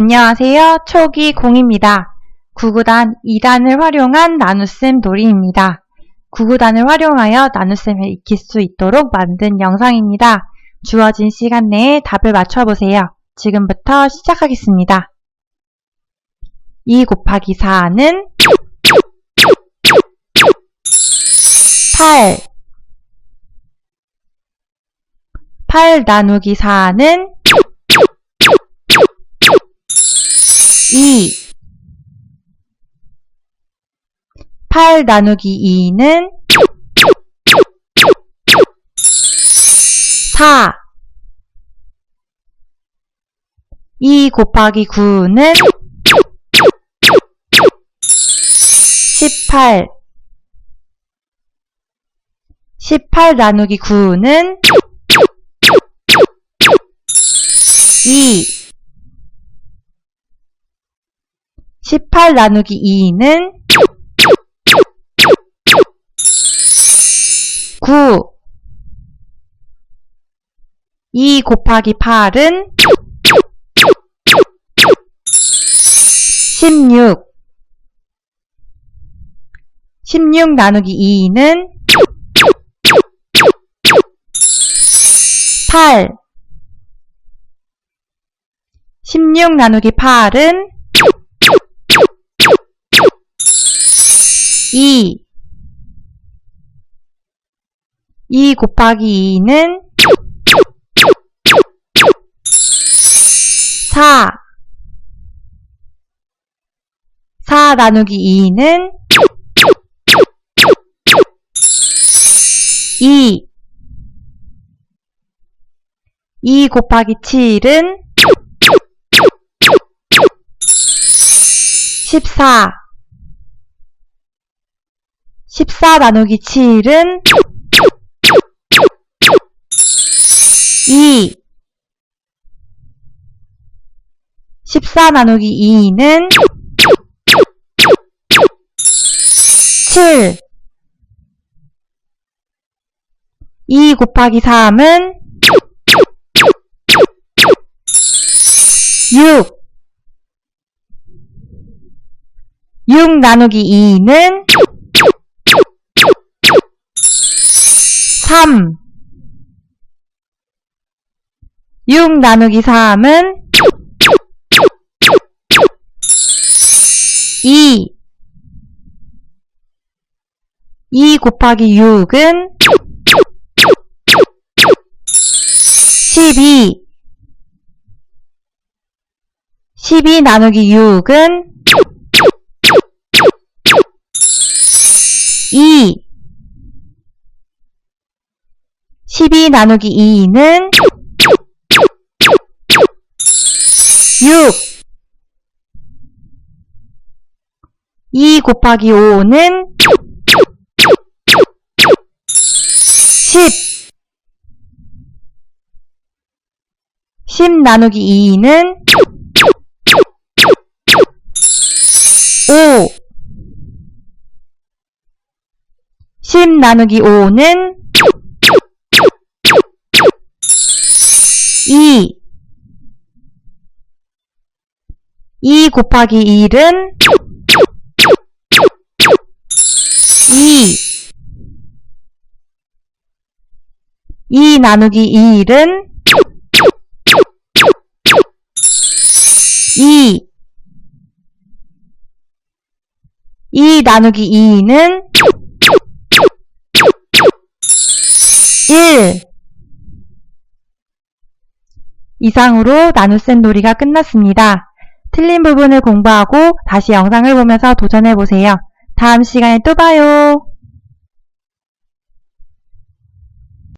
안녕하세요. 초기 공입니다. 9구단 2단을 활용한 나눗셈 놀이입니다. 9구단을 활용하여 나눗셈을 익힐 수 있도록 만든 영상입니다. 주어진 시간 내에 답을 맞춰보세요. 지금부터 시작하겠습니다. 2 곱하기 4는 8 8 나누기 4는 2 8 나누기 2는 4 2 곱하기 9는 18 18 나누기 9는 2 18 나누기 2는 9 2 곱하기 8은 16 16 나누기 2는 8 16 나누기 8은 2 2 곱하기 2는 4 4 나누기 2는 2 2 곱하기 7은 14 14 나누기 7은 2 14 나누기 2는 7 2 곱하기 3은 6 6 나누기 2는 3 6 나누기 3은 2 2 곱하기 6은 12 12 나누기 6은 12 나누기 2는 6 2 곱하기 5는 10 10 나누기 2는 5 10 나누기 5는 2 곱하기 1은 2 2 나누기 1은 2 2 나누기 2는 1 이상으로 나눗셈 놀이가 끝났습니다. 틀린 부분을 공부하고 다시 영상을 보면서 도전해보세요. 다음 시간에 또 봐요.